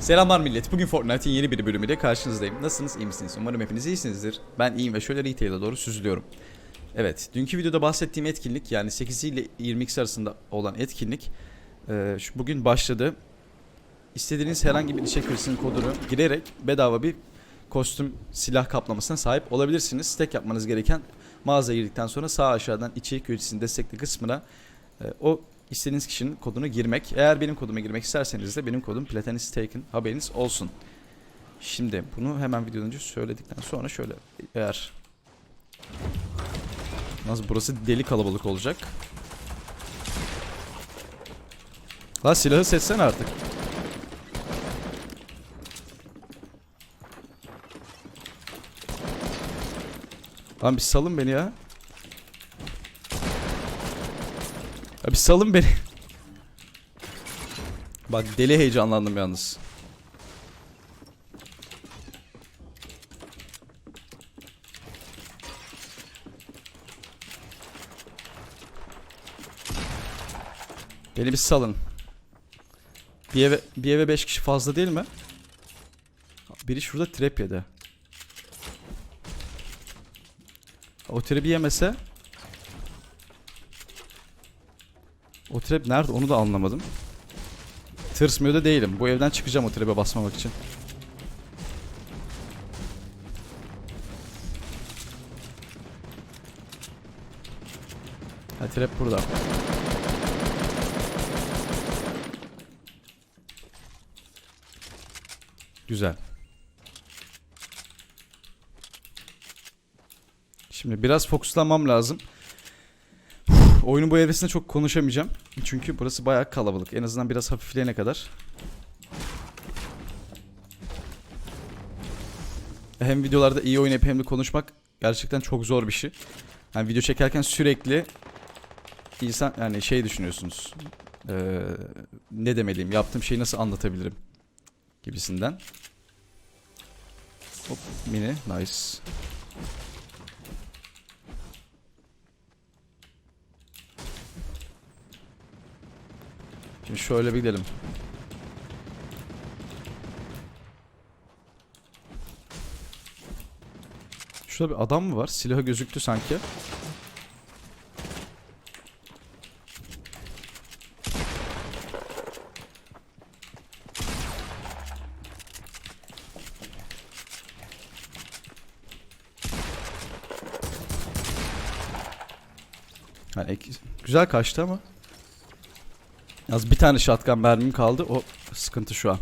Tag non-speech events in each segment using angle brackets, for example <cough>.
Selamlar millet. Bugün Fortnite'in yeni bir bölümüyle karşınızdayım. Nasılsınız? iyi misiniz? Umarım hepiniz iyisinizdir. Ben iyiyim ve şöyle retail'e doğru süzülüyorum. Evet, dünkü videoda bahsettiğim etkinlik yani 8 ile 22 arasında olan etkinlik e, bugün başladı. İstediğiniz herhangi bir içerik üretisinin kodunu girerek bedava bir kostüm silah kaplamasına sahip olabilirsiniz. Tek yapmanız gereken mağazaya girdikten sonra sağ aşağıdan içerik üreticisinin destekli kısmına e, o istediğiniz kişinin kodunu girmek. Eğer benim koduma girmek isterseniz de benim kodum Platanistakın haberiniz olsun. Şimdi bunu hemen videodan önce söyledikten sonra şöyle eğer Nasıl burası deli kalabalık olacak. La silahı seçsene artık. Lan bir salın beni ya. Ya bir salın beni. Bak deli heyecanlandım yalnız. Beni bir salın. Bir eve, bir eve beş kişi fazla değil mi? Biri şurada trap yedi. O trap'i yemese O trap nerede onu da anlamadım. Tırsmıyor da değilim. Bu evden çıkacağım o trap'e basmamak için. Ha trap burada. Güzel. Şimdi biraz fokuslanmam lazım. Oyunun bu evresinde çok konuşamayacağım. Çünkü burası bayağı kalabalık. En azından biraz hafifleyene kadar. Hem videolarda iyi oynayıp hem de konuşmak gerçekten çok zor bir şey. Yani video çekerken sürekli insan yani şey düşünüyorsunuz. Ee, ne demeliyim? Yaptığım şeyi nasıl anlatabilirim? Gibisinden. Hop mini nice. Şimdi şöyle bir gidelim. Şurada bir adam mı var? Silahı gözüktü sanki. Yani güzel kaçtı ama. Yalnız bir tane shotgun mermim kaldı. O sıkıntı şu an.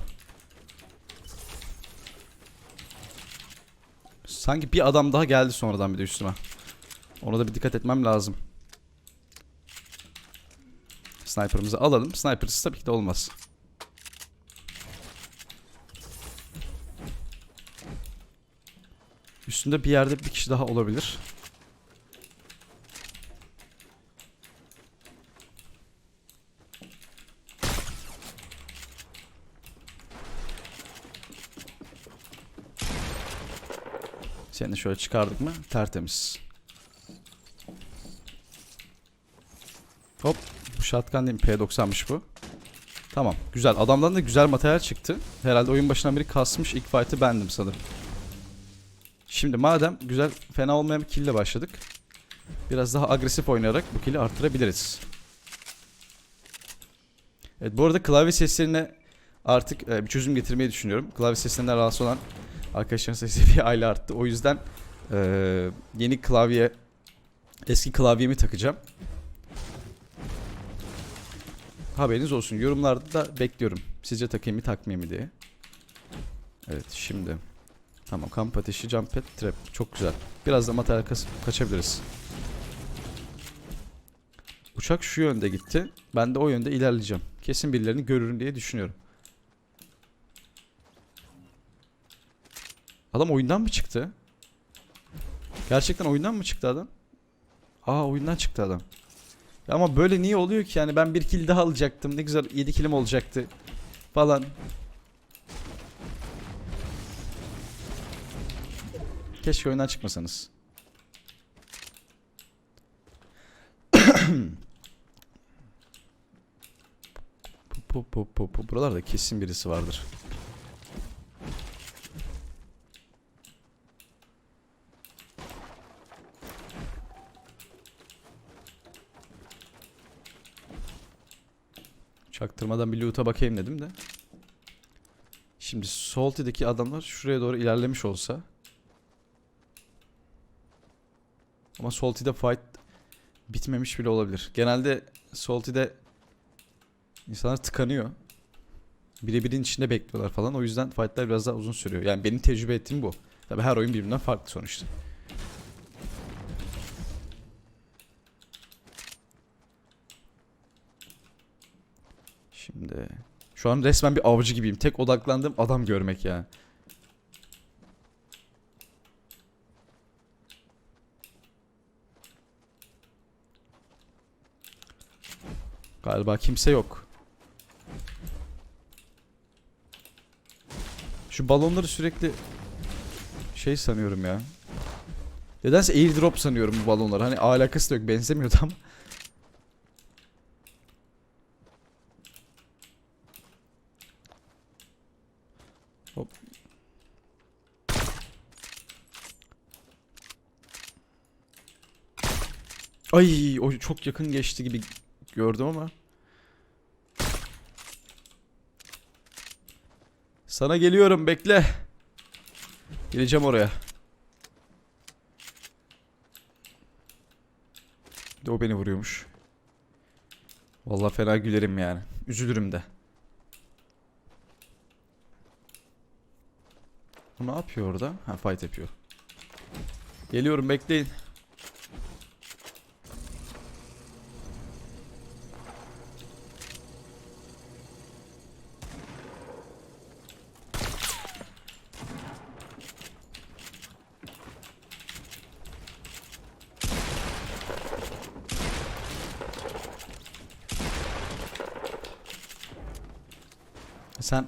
Sanki bir adam daha geldi sonradan bir de üstüme. Ona da bir dikkat etmem lazım. Sniper'ımızı alalım. Sniper'sız tabii ki de olmaz. Üstünde bir yerde bir kişi daha olabilir. Seni şöyle çıkardık mı tertemiz. Hop. Bu shotgun değil mi? P90'mış bu. Tamam. Güzel. Adamdan da güzel materyal çıktı. Herhalde oyun başından beri kasmış. ilk fight'ı bendim sanırım. Şimdi madem güzel fena olmayan bir kill ile başladık. Biraz daha agresif oynayarak bu kill'i arttırabiliriz. Evet bu arada klavye seslerine artık e, bir çözüm getirmeyi düşünüyorum. Klavye seslerinden rahatsız olan Arkadaşların sayısı bir aile arttı. O yüzden eee, yeni klavye eski klavyemi takacağım. Haberiniz olsun. Yorumlarda da bekliyorum. Sizce takayım mı takmayayım mı diye. Evet şimdi. Tamam kamp ateşi, jump pad, trap. Çok güzel. Biraz da materyal kaçabiliriz. Uçak şu yönde gitti. Ben de o yönde ilerleyeceğim. Kesin birilerini görürüm diye düşünüyorum. Adam oyundan mı çıktı? Gerçekten oyundan mı çıktı adam? Aa oyundan çıktı adam. Ya ama böyle niye oluyor ki yani ben bir kill daha alacaktım ne güzel 7 killim olacaktı falan. Keşke oyundan çıkmasanız. bu, bu, bu, bu, bu. Buralarda kesin birisi vardır. Çaktırmadan bir loot'a bakayım dedim de. Şimdi Salty'deki adamlar şuraya doğru ilerlemiş olsa. Ama Salty'de fight bitmemiş bile olabilir. Genelde Salty'de insanlar tıkanıyor. Birebirin içinde bekliyorlar falan. O yüzden fightlar biraz daha uzun sürüyor. Yani benim tecrübe ettiğim bu. Tabi her oyun birbirinden farklı sonuçta. Şimdi şu an resmen bir avcı gibiyim. Tek odaklandığım adam görmek yani. Galiba kimse yok. Şu balonları sürekli şey sanıyorum ya. Nedense airdrop sanıyorum bu balonları. Hani alakası da yok benzemiyordu ama. Hop. Ay o çok yakın geçti gibi gördüm ama. Sana geliyorum bekle. Geleceğim oraya. Bir De o beni vuruyormuş. Vallahi fena gülerim yani. Üzülürüm de. Bu ne yapıyor orada? Ha fight yapıyor. Geliyorum bekleyin. Sen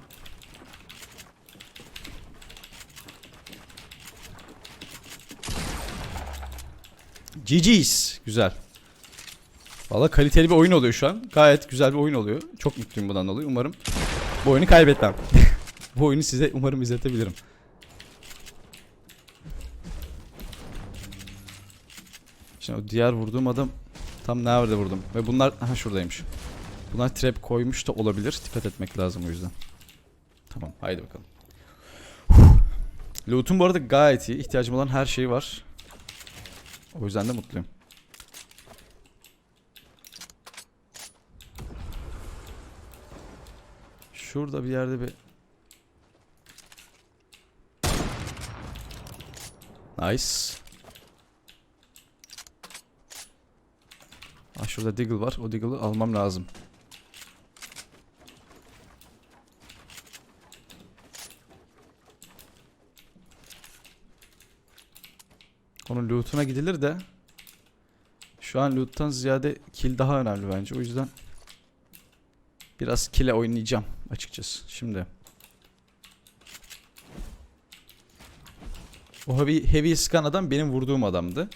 GG's. Güzel. Valla kaliteli bir oyun oluyor şu an. Gayet güzel bir oyun oluyor. Çok mutluyum bundan dolayı. Umarım bu oyunu kaybetmem. <laughs> bu oyunu size umarım izletebilirim. Şimdi o diğer vurduğum adam tam nerede vurdum? Ve bunlar aha şuradaymış. Bunlar trap koymuş da olabilir. Dikkat etmek lazım o yüzden. Tamam haydi bakalım. Loot'un bu arada gayet iyi. İhtiyacım olan her şey var. O yüzden de mutluyum. Şurada bir yerde bir... Nice. Ah şurada Deagle var. O Deagle'ı almam lazım. Onun loot'una gidilir de şu an loot'tan ziyade kill daha önemli bence. O yüzden biraz kill'e oynayacağım açıkçası. Şimdi o heavy, heavy sıkan adam benim vurduğum adamdı.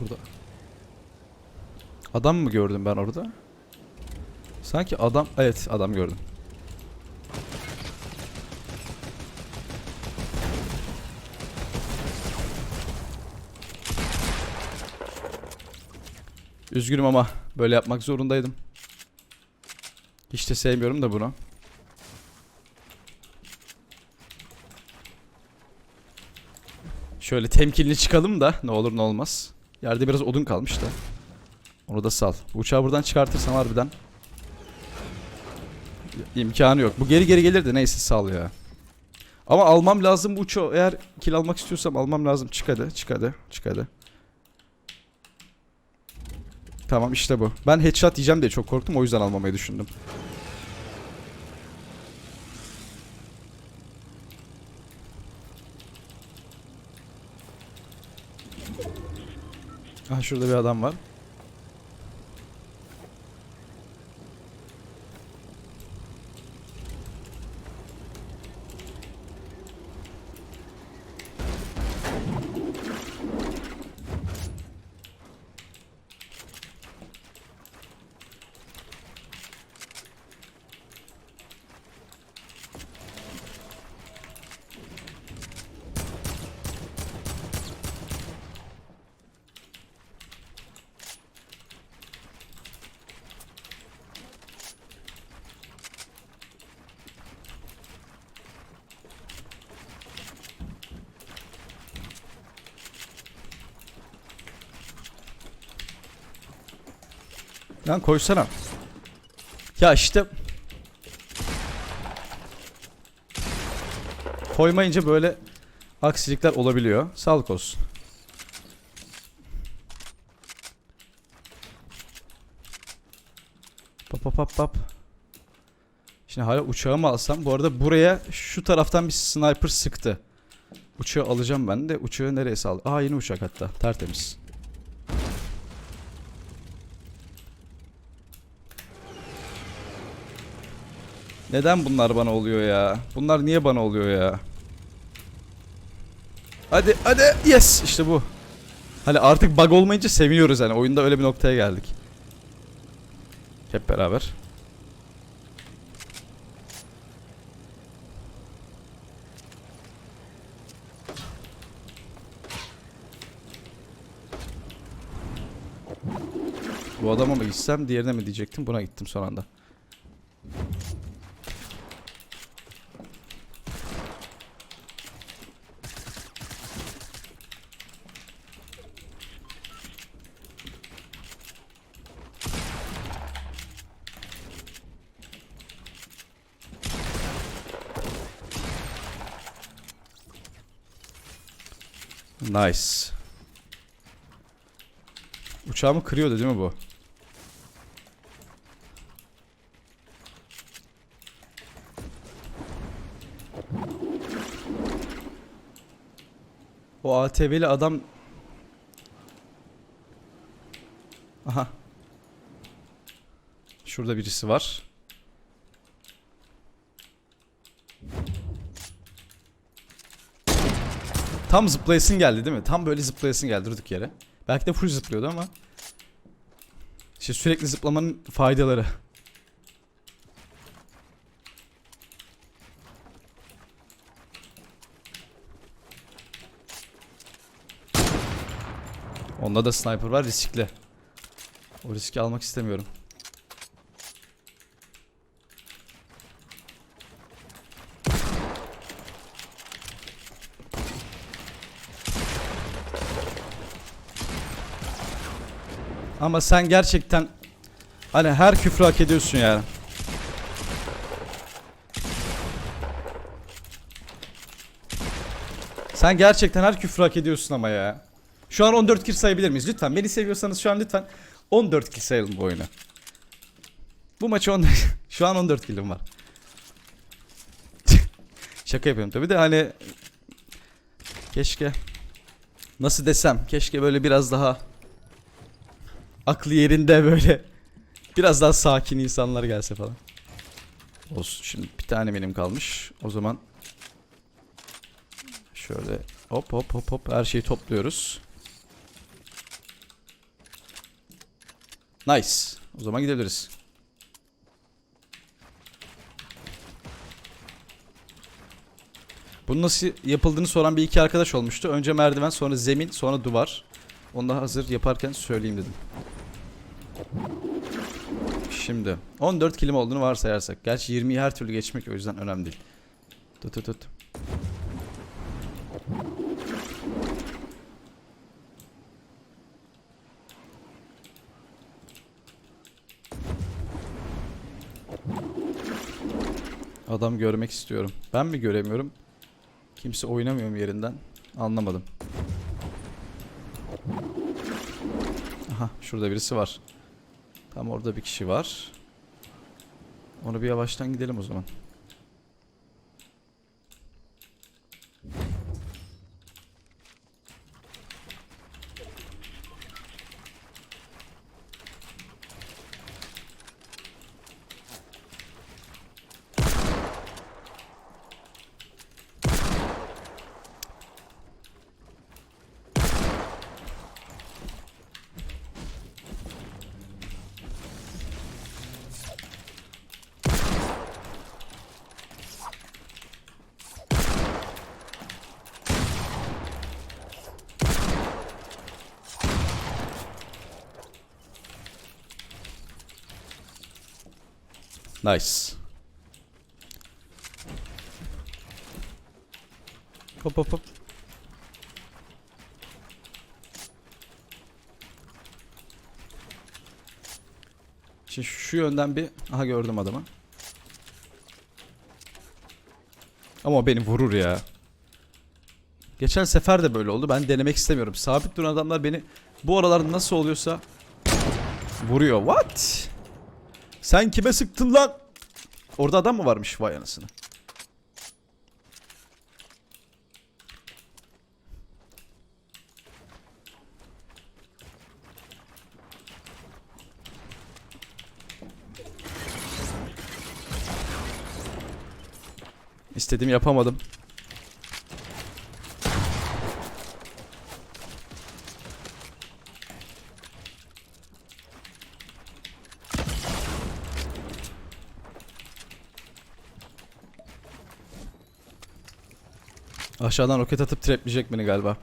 Burada. Adam mı gördüm ben orada? Sanki adam... Evet adam gördüm. Üzgünüm ama böyle yapmak zorundaydım. Hiç de sevmiyorum da bunu. Şöyle temkinli çıkalım da ne olur ne olmaz. Yerde biraz odun kalmış da. Onu da sal. Bu uçağı buradan çıkartırsam harbiden. imkanı yok. Bu geri geri gelir de neyse sal ya. Ama almam lazım bu uçağı. Eğer kill almak istiyorsam almam lazım. Çık hadi. Çık hadi. Çık hadi. Tamam işte bu. Ben headshot diyeceğim diye çok korktum. O yüzden almamayı düşündüm. Ah şurada bir adam var. Lan koysana. Ya işte koymayınca böyle aksilikler olabiliyor. Sağlık olsun. Pap pap pap pap. Şimdi hala uçağı mı alsam? Bu arada buraya şu taraftan bir sniper sıktı. Uçağı alacağım ben de. Uçağı nereye sal? Aa yeni uçak hatta. Tertemiz. Neden bunlar bana oluyor ya? Bunlar niye bana oluyor ya? Hadi hadi yes işte bu. Hani artık bug olmayınca seviniyoruz hani oyunda öyle bir noktaya geldik. Hep beraber. Bu adama mı gitsem diğerine mi diyecektim buna gittim son anda. Nice. Uçağımı kırıyordu değil mi bu? O ATV'li adam Aha. Şurada birisi var. Tam zıplayasın geldi değil mi? Tam böyle zıplayasın geldi durduk yere. Belki de full zıplıyordu ama. İşte sürekli zıplamanın faydaları. Onda da sniper var riskli. O riski almak istemiyorum. Ama sen gerçekten hani her küfrü hak ediyorsun yani. Sen gerçekten her küfrü hak ediyorsun ama ya. Şu an 14 kill sayabilir miyiz? Lütfen beni seviyorsanız şu an lütfen 14 kill sayalım bu oyunu. Bu maçı 14 <laughs> şu an 14 killim var. <laughs> Şaka yapıyorum tabi de hani keşke nasıl desem keşke böyle biraz daha aklı yerinde böyle biraz daha sakin insanlar gelse falan. Olsun şimdi bir tane benim kalmış. O zaman şöyle hop hop hop hop her şeyi topluyoruz. Nice. O zaman gidebiliriz. Bunun nasıl yapıldığını soran bir iki arkadaş olmuştu. Önce merdiven, sonra zemin, sonra duvar. Onu da hazır yaparken söyleyeyim dedim. Şimdi 14 kilim olduğunu varsayarsak. Gerçi 20'yi her türlü geçmek o yüzden önemli değil. Tut tut tut. Adam görmek istiyorum. Ben mi göremiyorum? Kimse oynamıyor mu yerinden? Anlamadım. Aha şurada birisi var. Tam orada bir kişi var. Onu bir yavaştan gidelim o zaman. Nice. Hop hop hop. Şimdi şu yönden bir... Aha gördüm adamı. Ama beni vurur ya. Geçen sefer de böyle oldu. Ben denemek istemiyorum. Sabit duran adamlar beni bu aralar nasıl oluyorsa vuruyor. What? Sen kime sıktın lan? Orada adam mı varmış vay anasını? İstediğimi yapamadım. Aşağıdan roket atıp trapleyecek beni galiba.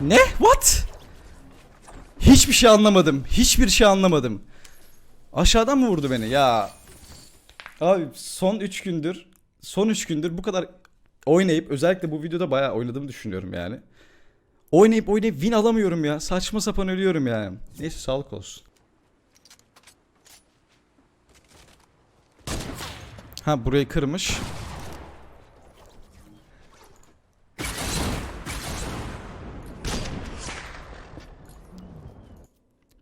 Ne? What? Hiçbir şey anlamadım. Hiçbir şey anlamadım. Aşağıdan mı vurdu beni? Ya Abi son 3 gündür son 3 gündür bu kadar oynayıp özellikle bu videoda bayağı oynadığımı düşünüyorum yani. Oynayıp oynayıp win alamıyorum ya. Saçma sapan ölüyorum yani. Neyse sağlık olsun. Ha burayı kırmış.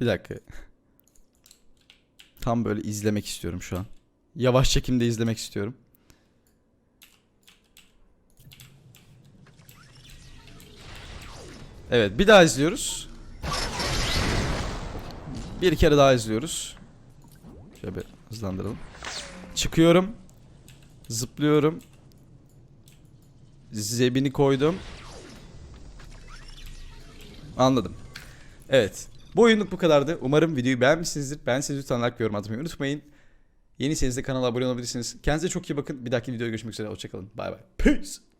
Bir dakika. Tam böyle izlemek istiyorum şu an. Yavaş çekimde izlemek istiyorum. Evet bir daha izliyoruz. Bir kere daha izliyoruz. Şöyle bir hızlandıralım. Çıkıyorum. Zıplıyorum. Zebini koydum. Anladım. Evet. Bu oyunluk bu kadardı. Umarım videoyu beğenmişsinizdir. Sizi lütfen like ve yorum atmayı unutmayın. Yeniyseniz de kanala abone olabilirsiniz. Kendinize çok iyi bakın. Bir dahaki videoda görüşmek üzere. Hoşçakalın. Bay bay. Peace.